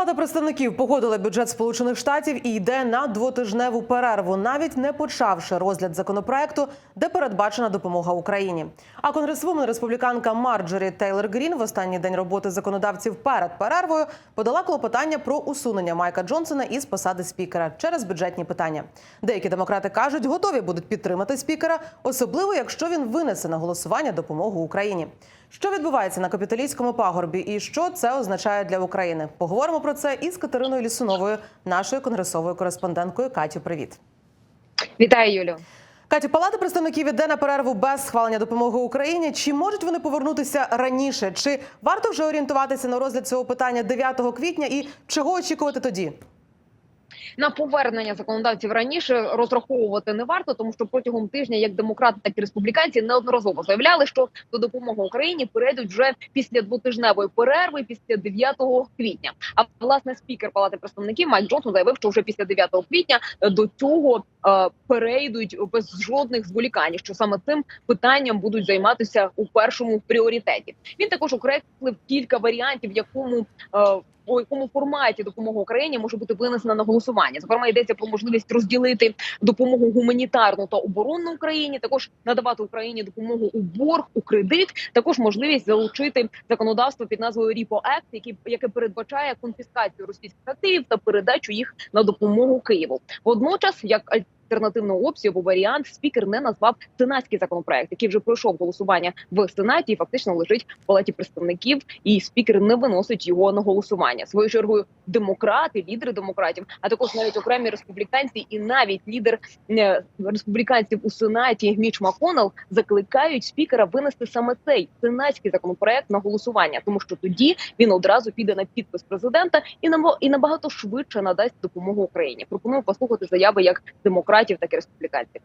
Палата представників погодила бюджет Сполучених Штатів і йде на двотижневу перерву, навіть не почавши розгляд законопроекту, де передбачена допомога Україні. А конгресвумен республіканка Марджорі Тейлор Грін в останній день роботи законодавців перед перервою подала клопотання про усунення Майка Джонсона із посади спікера через бюджетні питання. Деякі демократи кажуть, готові будуть підтримати спікера, особливо якщо він винесе на голосування допомогу Україні. Що відбувається на капіталійському пагорбі і що це означає для України? Поговоримо про це із Катериною Лісуновою, нашою конгресовою кореспонденткою. Катю, привіт. Вітаю, Юлю. Катю, Палата представників іде на перерву без схвалення допомоги Україні. Чи можуть вони повернутися раніше? Чи варто вже орієнтуватися на розгляд цього питання 9 квітня? І чого очікувати тоді? На повернення законодавців раніше розраховувати не варто, тому що протягом тижня як демократи, так і республіканці неодноразово заявляли, що до допомоги Україні перейдуть вже після двотижневої перерви, після 9 квітня. А власне спікер Палати представників Майк Джонсон заявив, що вже після 9 квітня е, до цього е, перейдуть без жодних зволікань, що саме цим питанням будуть займатися у першому пріоритеті. Він також окреслив кілька варіантів, в якому е, у якому форматі допомога Україні може бути винесена на голосування. Зокрема, йдеться про можливість розділити допомогу гуманітарну та оборонну Україні, також надавати Україні допомогу у борг у кредит. Також можливість залучити законодавство під назвою Ріпо Act, який яке передбачає конфіскацію російських активів та передачу їх на допомогу Києву. Водночас, як альтернативну опцію або варіант спікер не назвав сенатський законопроект, який вже пройшов голосування в сенаті і фактично лежить в палаті представників, і спікер не виносить його на голосування. Своєю чергою демократи, лідери демократів, а також навіть окремі республіканці, і навіть лідер е, республіканців у сенаті Міч Маконел закликають спікера винести саме цей сенатський законопроект на голосування, тому що тоді він одразу піде на підпис президента і і набагато швидше надасть допомогу Україні. Пропоную послухати заяви як демократів, так і республіканців.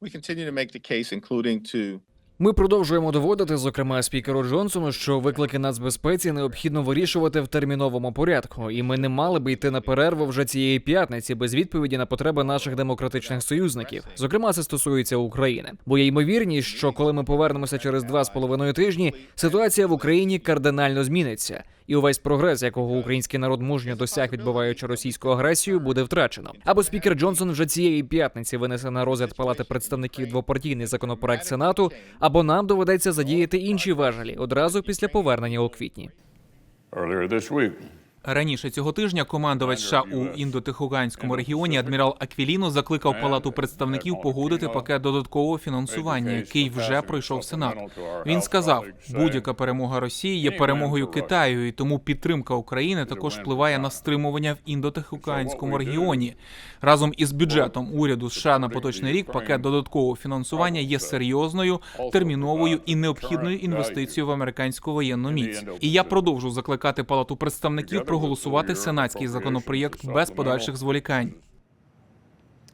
We continue to make the case, including to Ми продовжуємо доводити, зокрема спікеру Джонсону, що виклики нацбезпеці необхідно вирішувати в терміновому порядку, і ми не мали би йти на перерву вже цієї п'ятниці без відповіді на потреби наших демократичних союзників. Зокрема, це стосується України. Бо є ймовірність, що коли ми повернемося через два з половиною тижні, ситуація в Україні кардинально зміниться, і увесь прогрес, якого український народ мужньо досяг, відбиваючи російську агресію, буде втрачено. Або спікер Джонсон вже цієї п'ятниці винесе на розгляд палати представників двопартійний законопроект Сенату, або нам доведеться задіяти інші важелі одразу після повернення у квітні. Раніше цього тижня командувач США у індотихоганському регіоні адмірал Аквіліно закликав Палату представників погодити пакет додаткового фінансування, який вже пройшов Сенат. Він сказав, будь-яка перемога Росії є перемогою Китаю, і тому підтримка України також впливає на стримування в індотихоганському регіоні. Разом із бюджетом уряду США на поточний рік пакет додаткового фінансування є серйозною, терміновою і необхідною інвестицією в американську воєнну міць. І я продовжу закликати Палату представників проголосувати сенатський законопроєкт без подальших зволікань.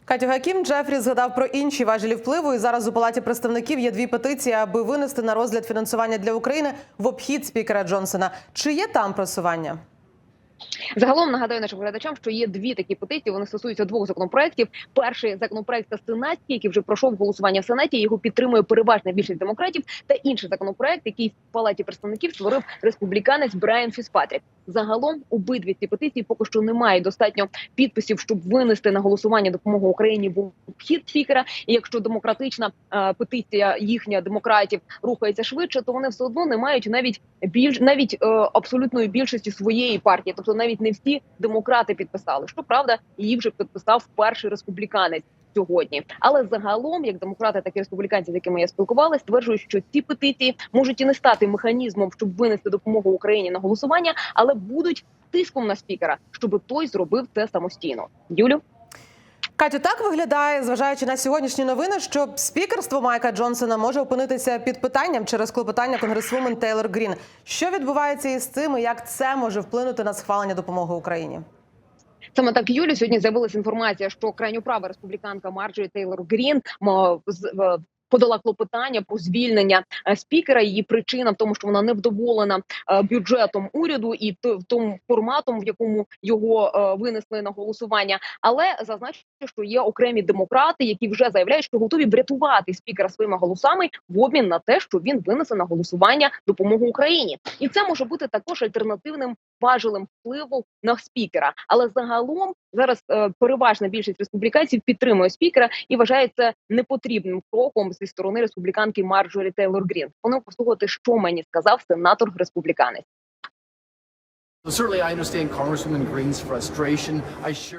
Катю Гакім Джефрі згадав про інші важелі впливу. І зараз у палаті представників є дві петиції, аби винести на розгляд фінансування для України в обхід спікера Джонсона. Чи є там просування? Загалом нагадаю нашим глядачам, що є дві такі петиції. Вони стосуються двох законопроєктів. Перший законопроект це сенатський, який вже пройшов голосування в сенаті. Його підтримує переважна більшість демократів. Та інший законопроект, який в палаті представників створив республіканець Брайан Фіспатрік. Загалом обидві ці петиції поки що немає достатньо підписів, щоб винести на голосування допомогу Україні в обхід спікера. І якщо демократична е, петиція їхня демократів рухається швидше, то вони все одно не мають навіть більш навіть е, абсолютної більшості своєї партії, тобто навіть не всі демократи підписали. Щоправда, її вже підписав перший республіканець. Сьогодні, але загалом, як демократи, так і республіканці, з якими я спілкувалася, стверджують, що ці петиції можуть і не стати механізмом, щоб винести допомогу Україні на голосування, але будуть тиском на спікера, щоб той зробив це самостійно. Юлю. Катю, так виглядає, зважаючи на сьогоднішні новини, що спікерство Майка Джонсона може опинитися під питанням через клопотання конгресвумен Тейлор Грін. Що відбувається із цим, і як це може вплинути на схвалення допомоги Україні? Саме так Юлі сьогодні з'явилася інформація, що крайньоправа республіканка Марджорі Тейлор Грін подала клопотання про звільнення е, спікера. Її причина в тому, що вона не вдоволена е, бюджетом уряду і тому форматом, в якому його е, винесли на голосування. Але зазначу, що є окремі демократи, які вже заявляють, що готові врятувати спікера своїми голосами в обмін на те, що він винесе на голосування допомогу Україні, і це може бути також альтернативним важелем впливу на спікера. Але загалом зараз переважна більшість республіканців підтримує спікера і вважає це непотрібним кроком зі сторони республіканки Марджорі Тейлор Грін. Вони послухати, що мені сказав сенатор республіканець.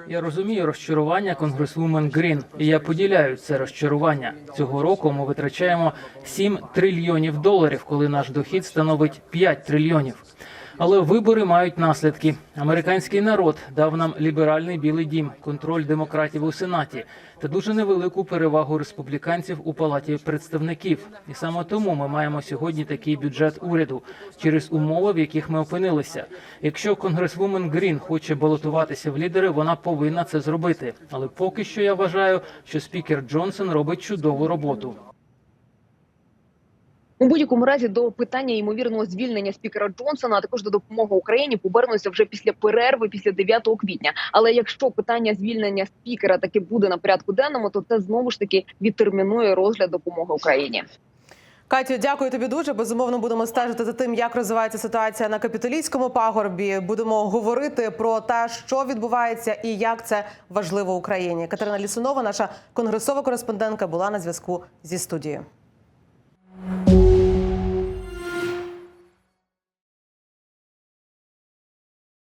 Я розумію розчарування конгресвумен Грін, і я поділяю це розчарування. Цього року ми витрачаємо 7 трильйонів доларів, коли наш дохід становить 5 трильйонів. Але вибори мають наслідки. Американський народ дав нам ліберальний білий дім, контроль демократів у сенаті та дуже невелику перевагу республіканців у палаті представників. І саме тому ми маємо сьогодні такий бюджет уряду через умови, в яких ми опинилися. Якщо конгресвумен Грін хоче балотуватися в лідери, вона повинна це зробити. Але поки що я вважаю, що спікер Джонсон робить чудову роботу. У будь-якому разі до питання ймовірного звільнення спікера Джонсона, а також до допомоги Україні повернуся вже після перерви, після 9 квітня. Але якщо питання звільнення спікера таки буде на порядку денному, то це знову ж таки відтермінує розгляд допомоги Україні. Катю, дякую тобі дуже. Безумовно, будемо стежити за тим, як розвивається ситуація на капітолійському пагорбі. Будемо говорити про те, що відбувається і як це важливо Україні. Катерина Лісунова, наша конгресова кореспондентка, була на зв'язку зі студією.